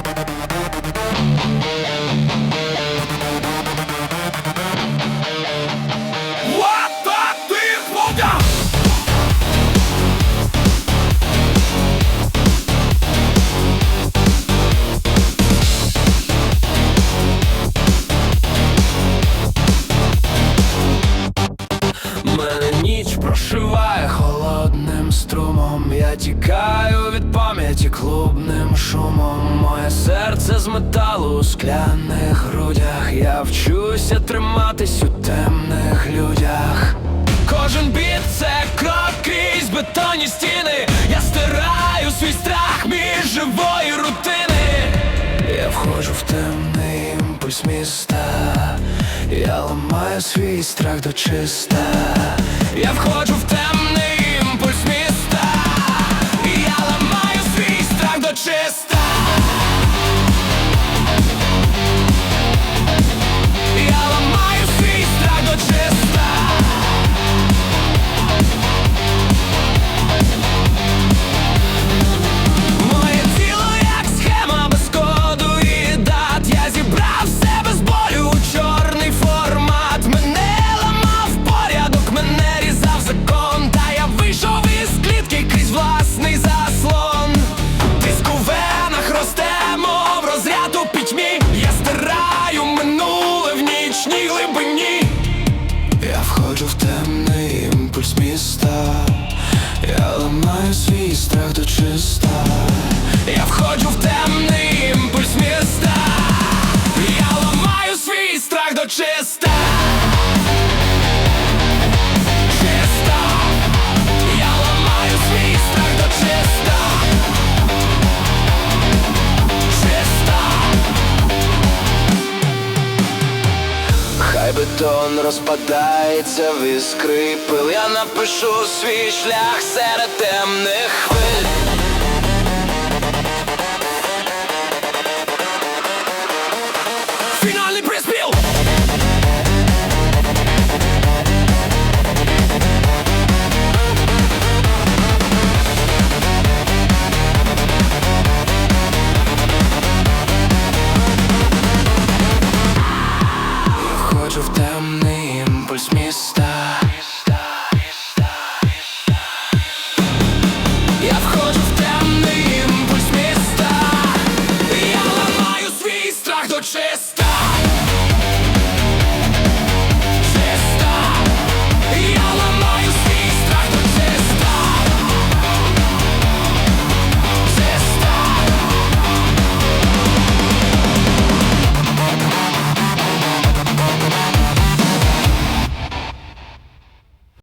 Thank you. Струмом. Я тікаю від пам'яті клубним шумом. Моє серце з металу у скляних грудях. Я вчуся триматись у темних людях. Кожен біт це крок крізь бетонні стіни. Я стираю свій страх між живої рутини. Я входжу в темний імпульс міста. Я ламаю свій страх до чиста. Я входжу в в темний імпульс міста, я ламаю свій страх до чиста. Я входжу в темний імпульс міста, я ламаю свій страх до. Чиста, бетон розпадається в іскри. Пил Я напишу свій шлях серед темних хвиль